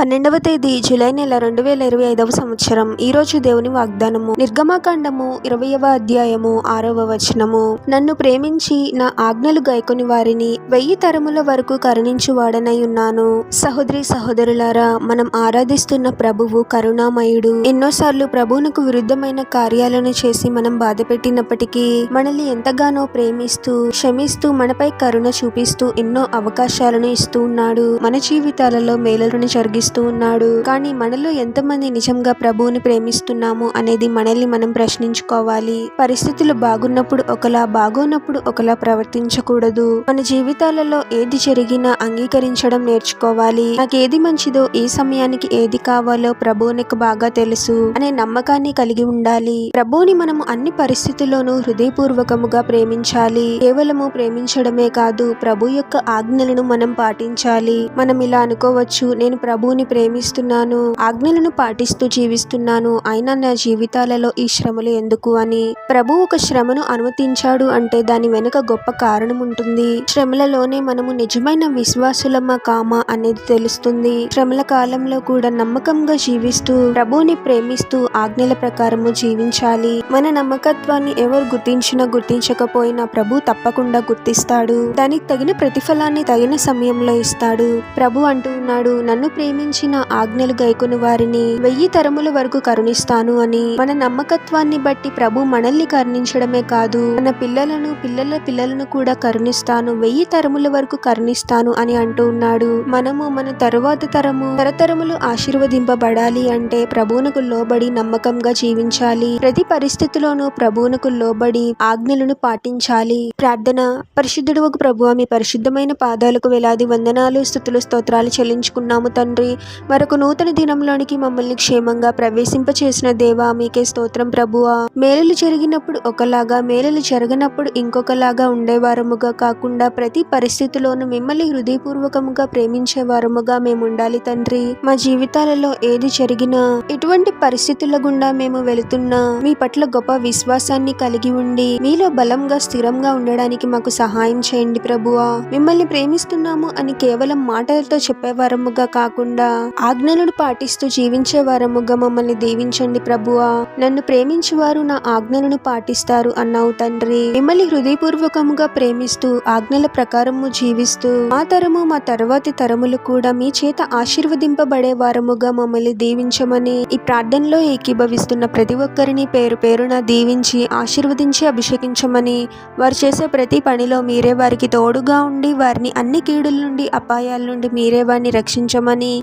పన్నెండవ తేదీ జూలై నెల రెండు వేల ఇరవై ఐదవ సంవత్సరం. ఈ రోజు దేవుని వాగ్దానము. నిర్గమాకాండము ఇరవయవ అధ్యాయము ఆరవ వచనము. నన్ను ప్రేమించి నా ఆజ్ఞలు గైకొని వారిని వెయ్యి తరముల వరకు కరుణించు వాడనై ఉన్నాను. సహోదరి సహోదరులారా మనం ఆరాధిస్తున్న ప్రభువు కరుణామయుడు. ఎన్నోసార్లు ప్రభువునకు విరుద్ధమైన కార్యాలను చేసి మనం బాధ పెట్టినప్పటికీ మనల్ని ఎంతగానో ప్రేమిస్తూ క్షమిస్తూ మనపై కరుణ చూపిస్తూ ఎన్నో అవకాశాలను ఇస్తూ ఉన్నాడు. మన జీవితాలలో మేలులను జరిగిస్తూ ఉన్నాడు. కానీ మనలో ఎంతమంది నిజంగా ప్రభువుని ప్రేమిస్తున్నాము అనేది మనల్ని మనం ప్రశ్నించుకోవాలి. పరిస్థితులు బాగున్నప్పుడు ఒకలా బాగోనప్పుడు ఒకలా ప్రవర్తించకూడదు. మన జీవితాలలో ఏది జరిగినా అంగీకరించడం నేర్చుకోవాలి. నాకు ఏది మంచిదో ఏ సమయానికి ఏది కావాలో ప్రభువునికి బాగా తెలుసు అనే నమ్మకాన్ని కలిగి ఉండాలి. ప్రభువుని మనము అన్ని పరిస్థితుల్లోనూ హృదయపూర్వకముగా ప్రేమించాలి. కేవలము ప్రేమించడమే కాదు ప్రభు యొక్క ఆజ్ఞలను మనం పాటించాలి. మనం ఇలా అనుకోవచ్చు నేను ప్రభువుని ప్రేమిస్తున్నాను ఆజ్ఞలను పాటిస్తూ జీవిస్తున్నాను అయినా నా జీవితాలలో ఈ శ్రమలు ఎందుకు అని. ప్రభు ఒక శ్రమను అనుమతించాడు అంటే దాని వెనుక గొప్ప కారణం ఉంటుంది శ్రమలలోనే మనము నిజమైన విశ్వాసులమా కామా అనేది తెలుస్తుంది. శ్రమల కాలంలో కూడా నమ్మకంగా జీవిస్తూ ప్రభువుని ప్రేమిస్తూ ఆజ్ఞల ప్రకారము జీవించాలి. మన నమ్మకత్వాన్ని ఎవరు గుర్తించినా గుర్తించకపోయినా ప్రభు తప్పకుండా గుర్తిస్తాడు. దానికి తగిన ప్రతిఫలాన్ని తగిన సమయంలో ఇస్తాడు. ప్రభు అంటూ ఉన్నాడు నన్ను ప్రేమించిన ఆజ్ఞలు గైకొని వారిని. వెయ్యి తరముల వరకు కరుణిస్తాను అని మన నమ్మకత్వాన్ని బట్టి ప్రభు మనల్ని కరుణించడమే కాదు మన పిల్లలను పిల్లల పిల్లలను కూడా కరుణిస్తాను వెయ్యి తరముల వరకు కరుణిస్తాను అని అంటూ ఉన్నాడు. మనము మన తరువాత తరము తరతరములు ఆశీర్వదింపబడాలి అంటే ప్రభువునకు లోబడి నమ్మకంగా జీవించాలి. ప్రతి పరిస్థితిలోనూ ప్రభువునకు లోబడి ఆజ్ఞలను పాటించాలి. ప్రార్థన. పరిశుద్ధుడు ఒక ప్రభు మీ పరిశుద్ధమైన పాదాలకు వేలాది వందనాలు స్థుతులు స్తోత్రాలు చెల్లించుకున్నాము తండ్రి. మరొక నూతన దినంలోనికి మమ్మల్ని క్షేమంగా ప్రవేశింపచేసిన దేవా మీకే స్తోత్రం ప్రభువా. మేలులు జరిగినప్పుడు ఒకలాగా మేలులు జరగనప్పుడు ఇంకొకలాగా ఉండేవారముగా కాకుండా ప్రతి పరిస్థితిలోనూ మిమ్మల్ని హృదయపూర్వకముగా ప్రేమించేవారముగా మేము ఉండాలి తండ్రి. మా జీవితాలలో ఏది జరిగినా ఎటువంటి పరిస్థితుల గుండా మేము వెళుతున్నా మీ పట్ల గొప్ప విశ్వాసాన్ని కలిగి ఉండి మీలో బలంగా స్థిరంగా ఉండడానికి మాకు సహాయం చేయండి ప్రభువా. మిమ్మల్ని ప్రేమిస్తున్నాము అని కేవలం మాటలతో చెప్పేవారముగా కాకుండా ఆజ్ఞలను పాటిస్తూ జీవించే వారముగా మమ్మల్ని దీవించండి ప్రభువా. నన్ను ప్రేమించేవారు నా ఆజ్ఞలను పాటిస్తారు అన్నావు తండ్రి. మిమ్మల్ని హృదయపూర్వకముగా ప్రేమిస్తూ ఆజ్ఞల ప్రకారము జీవిస్తూ మా తరము మా తర్వాతి తరములు కూడా మీ చేత ఆశీర్వదింపబడే వారముగా మమ్మల్ని దీవించమని ఈ ప్రార్థనలో ఏకీభవిస్తున్న ప్రతి ఒక్కరిని పేరు పేరున దీవించి ఆశీర్వదించి అభిషేకించమని వారు చేసే ప్రతి పనిలో మీరే వారికి తోడుగా ఉండి వారిని అన్ని కీడుల నుండి అపాయాల నుండి మీరే వారిని రక్షించమని